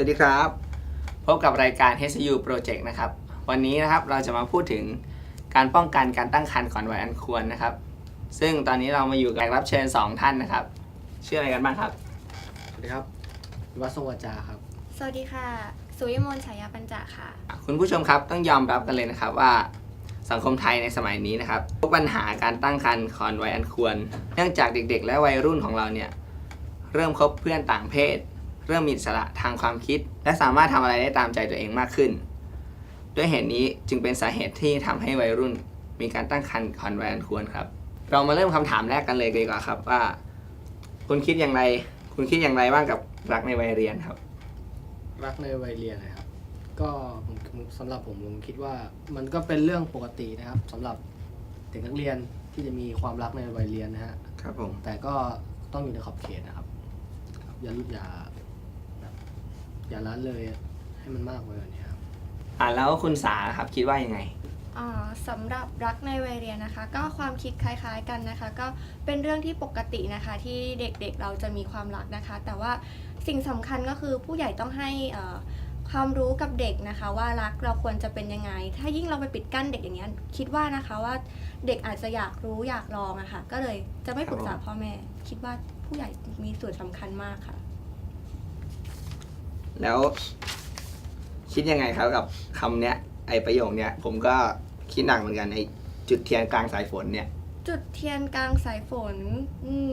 วัสดีครับ พบกับรายการ HSU Project นะครับ วันนี้นะครับเราจะมาพูดถึงการป้องกันการตั้งครรภ์ก่อนวัยอันควรนะครับ ซึ่งตอนนี้เรามาอยู่กับแขกรับเชิญ 2 ท่านนะครับ ชื่ออะไรกันบ้างครับ สวัสดีครับวิวัฒน์ทรงวาจาครับ สวัสดีค่ะ สุวิมลฉายาปัญจค่ะ คุณผู้ชมครับต้องยอมรับกันเลยนะครับว่าสังคมไทยในสมัยนี้นะครับพบปัญหาการตั้งครรภ์ก่อนวัยอันควร เนื่องจากเด็กๆ และวัยรุ่นของเราเนี่ยเริ่มคบเพื่อนต่างเพศ เริ่มมีอิสระทางความคิด และสามารถทำอะไรได้ตามใจตัวเองมากขึ้น ด้วยเหตุนี้จึงเป็นสาเหตุที่ทำให้วัยรุ่นมีการตั้งครรภ์ก่อนวัยอันควรครับ เรามาเริ่มคำถามแรกกันเลยดีกว่าครับว่า คุณคิดอย่างไร คุณคิดอย่างไรบ้างกับรักในวัยเรียนครับ รักในวัยเรียนนะครับ ก็ผมสำหรับผมผมคิดว่ามันก็เป็นเรื่องปกตินะครับสำหรับเด็กนักเรียนที่จะมีความรักในวัยเรียนนะฮะครับผมแต่ก็ต้องอยู่ในขอบเขตนะครับครับอย่าอย่าแบบ อย่าละเลยให้มันมากไปกว่านี้ครับ อ่าแล้วคุณสาครับคิดว่ายังไง อ่าสำหรับรักในวัยเรียนนะคะ ก็ความคิดคล้ายๆกันนะคะ ก็เป็นเรื่องที่ปกตินะคะ ที่เด็กๆเราจะมีความรักนะคะ แต่ว่าสิ่งสำคัญก็คือผู้ใหญ่ต้องให้เอ่อความรู้กับเด็กนะคะ ว่ารักเราควรจะเป็นยังไง ถ้ายิ่งเราไปปิดกั้นเด็กอย่างเงี้ยคิดว่านะคะว่าเด็กอาจจะอยากรู้อยากลองอะค่ะก็เลยจะไม่ปรึกษาพ่อแม่ คิดว่าผู้ใหญ่มีส่วนสำคัญมากค่ะ แล้ว คิดยังไงครับกับคำเนี้ย ไอประโยคเนี้ย ผมก็คิดหนักเหมือนกันไอจุดเทียนกลางสายฝนเนี่ย จุดเทียนกลางสายฝนอืม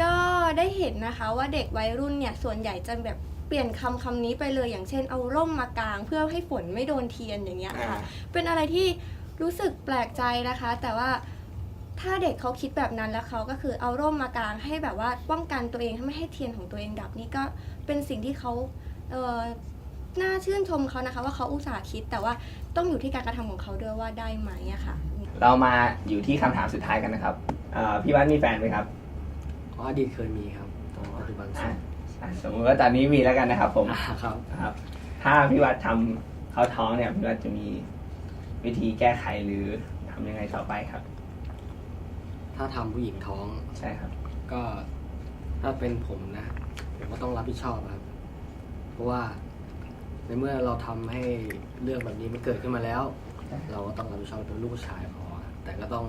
ก็ได้เห็นนะคะว่าเด็กวัยรุ่นเนี่ยส่วนใหญ่จะแบบเปลี่ยนคำคำนี้ไปเลยอย่างเช่นเอาร่มมากาง เพื่อให้ฝนไม่โดนเทียนอย่างเงี้ยค่ะ อ่า เป็นอะไรที่รู้สึกแปลกใจนะคะ แต่ว่าถ้าเด็กเขาคิดแบบนั้นแล้วเขาก็คือเอาร่มมากางให้แบบว่าป้องกันตัวเองไม่ให้เทียนของตัวเองดับนี่ก็เป็นสิ่งที่เขา เออน่าชื่นชมเขานะคะ ว่าเขาอุตส่าห์คิดแต่ว่าต้องอยู่ที่การกระทำของเขาด้วยว่าได้ไหมอะค่ะ เรามาอยู่ที่คำถามสุดท้ายกันนะครับเอ่อพี่วัดมีแฟนไหมครับเพราะอดีตเคยมีครับแต่ว่าปัจจุบันโสอะดอะสมมติว่าตอนนี้มีแล้วกันนะครับผมอ่าครับนะครับ ถ้าพี่วัดทำเขาท้องเนี่ยพี่วัดจะมีวิธีแก้ไขหรือทำยังไงต่อไปครับ ถ้าทำผู้หญิงท้อง ใช่ครับ ก็ถ้าเป็นผมนะ ผมก็ต้องรับผิดชอบครับเพ ราะว่า ในเมื่อเราทำให้เรื่องแบบนี้มันเกิดขึ้นมาแล้ว เราก็ต้องรับผิดชอบเป็นลูกผู้ชายพอแต่ก็ต้อง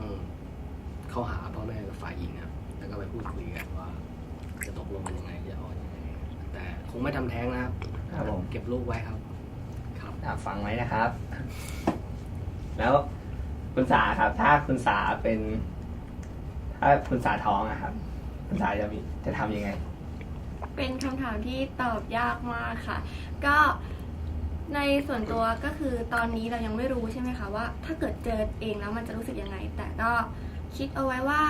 เข้าหาพ่อแม่กับฝ่ายหญิงครับแล้วก็ไปพูดคุยกันว่า จะตกลงกันยังไงจะเอายังไงแต่คงไม่ทำแท้งนะครับครับผม เก็บลูกไว้ครับ ครับ อะฟังไว้นะครับ แล้วคุณสาครับ ถ้าคุณสาเป็น ถ้าคุณสาท้องอะครับ คุณสาจะมีจะทำยังไง เป็นคำถามที่ตอบยากมากค่ะ ก็ในส่วนตัวก็คือตอนนี้เรายังไม่รู้ใช่ไหมคะว่า ถ้าเกิดเจอเองแล้วมันจะรู้สึกยังไง แต่ก็คิดเอาไว้ว่า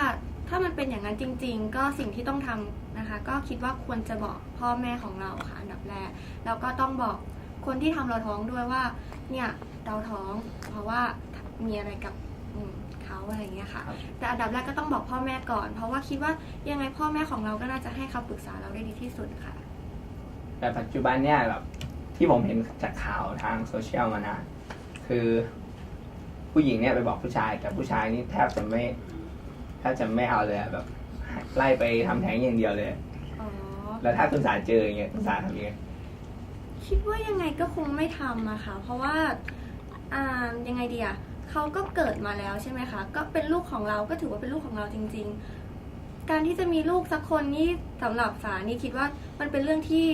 ถ้ามันเป็นอย่างนั้นจริง ๆ ก็สิ่งที่ต้องทำนะคะ ก็คิดว่าควรจะบอกพ่อแม่ของเราค่ะอันดับแรกแล้วก็ต้องบอกคนที่ทำเราท้องด้วยว่า เนี่ยเราท้องเพราะว่ามีอะไรกับ เขาอะไรอย่างเงี้ยค่ะครับแต่อันดับแรกก็ต้องบอกพ่อแม่ก่อน เพราะว่าคิดว่ายังไงพ่อแม่ของเราก็น่าจะให้คำปรึกษาเราได้ดีที่สุดค่ะ แต่ปัจจุบันเนี่ยแบบที่ผมเห็นจากข่าวทางโซเชียลมานะคือ ผู้หญิงเนี่ยไปบอกผู้ชายแต่ผู้ชายนี่แทบจะไม่แทบจะไม่เอาเลยอะแบบไล่ไปทำแท้งอย่างเดียวเลยอ๋อแล้วถ้าคุณสาเจออย่างเงี้ยคุณสาทำยังไงคิดว่ายังไงก็คงไม่ทำอะค่ะ เพราะว่าอ่ายังไงดีอะ เขาก็เกิดมาแล้วใช่ไหมคะ ก็เป็นลูกของเราก็ถือว่าเป็นลูกของเราจริง ๆ การที่จะมีลูกสักคนนี่สำหรับสานี่คิดว่ามันเป็นเรื่องที่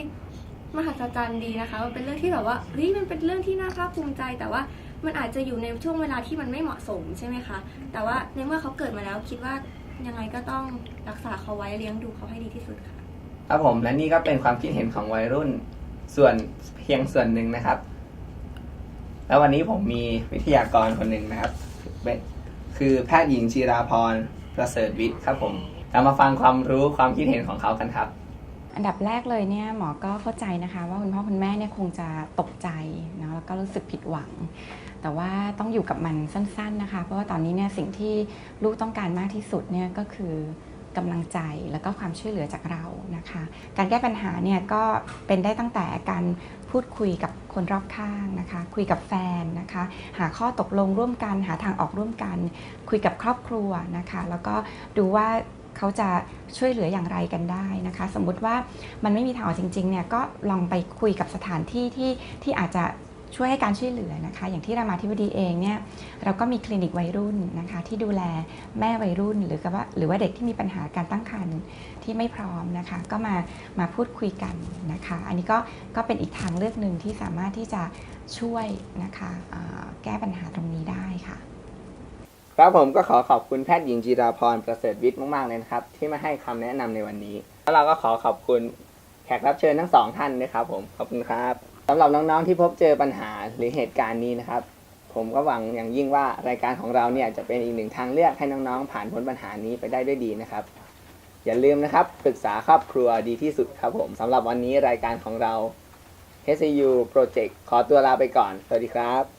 มหัศจรรย์ดีนะคะ มันเป็นเรื่องที่แบบว่าเฮ้ยมันเป็นเรื่องที่น่าภาคภูมิใจ แต่ว่ามันอาจจะอยู่ในช่วงเวลาที่มันไม่เหมาะสมใช่ไหมคะ แต่ว่าในเมื่อเขาเกิดมาแล้วคิดว่ายังไงก็ต้องรักษาเขาไว้เลี้ยงดูเขาให้ดีที่สุดค่ะ ครับผมและนี่ก็เป็นความคิดเห็นของวัยรุ่นส่วนเพียงส่วนหนึ่งนะครับ แล้ววันนี้ผมมีวิทยากรคนหนึ่งนะครับเป็นคือแพทย์หญิงจีราพรประเสริฐวิทย์ครับผมเรามาฟังความรู้ความคิดเห็นของเขากันครับ อันดับแรกเลยเนี่ยหมอก็เข้าใจนะคะว่าคุณพ่อคุณแม่เนี่ยคงจะตกใจนะแล้วก็รู้สึกผิดหวัง แต่ว่าต้องอยู่กับมันสั้น ๆนะคะ เพราะว่าตอนนี้เนี่ยสิ่งที่ลูกต้องการมากที่สุดเนี่ยก็คือ กำลังใจแล้วก็ความช่วยเหลือจากเรานะคะ การแก้ปัญหาเนี่ยก็เป็นได้ตั้งแต่การพูดคุยกับคนรอบข้างนะคะ คุยกับแฟนนะคะ หาข้อตกลงร่วมกัน หาทางออกร่วมกัน คุยกับครอบครัวนะคะ แล้วก็ดูว่าเขาจะช่วยเหลืออย่างไรกันได้นะคะ สมมุติว่ามันไม่มีทางออกจริงๆเนี่ยก็ลองไปคุยกับสถานที่ที่ที่อาจจะ ช่วยให้การช่วยเหลือนะคะ อย่างที่รามาธิบดีเองเนี่ยเราก็มีคลินิกวัยรุ่นนะคะ ที่ดูแลแม่วัยรุ่น หรือกับว่าหรือว่าเด็กที่มีปัญหาการตั้งครรภ์ที่ไม่พร้อมนะคะ ก็มามาพูดคุยกันนะคะ อันนี้ก็ก็เป็นอีกทางเลือกหนึ่งที่สามารถที่จะช่วยนะคะแก้ปัญหาตรงนี้ได้ค่ะ ครับผมก็ขอขอบคุณแพทย์หญิงจีราพรประเสริฐวิทย์มากๆเลยนะครับ ที่มาให้คำแนะนำในวันนี้ แล้วเราก็ขอขอบคุณ แขกรับเชิญทั้งสองท่านด้วยครับผมขอบคุณครับสำหรับน้องๆที่พบเจอปัญหาหรือเหตุการณ์นี้นะครับ ผมก็หวังอย่างยิ่งว่ารายการของเราเนี่ยจะเป็นอีกหนึ่งทางเลือกให้น้องๆ ผ่านพ้นปัญหานี้ไปได้ด้วยดีนะครับ อย่าลืมนะครับปรึกษาครอบครัวดีที่สุดครับผมสำหรับวันนี้รายการของเรา HCU Project ขอตัวลาไปก่อน สวัสดีครับ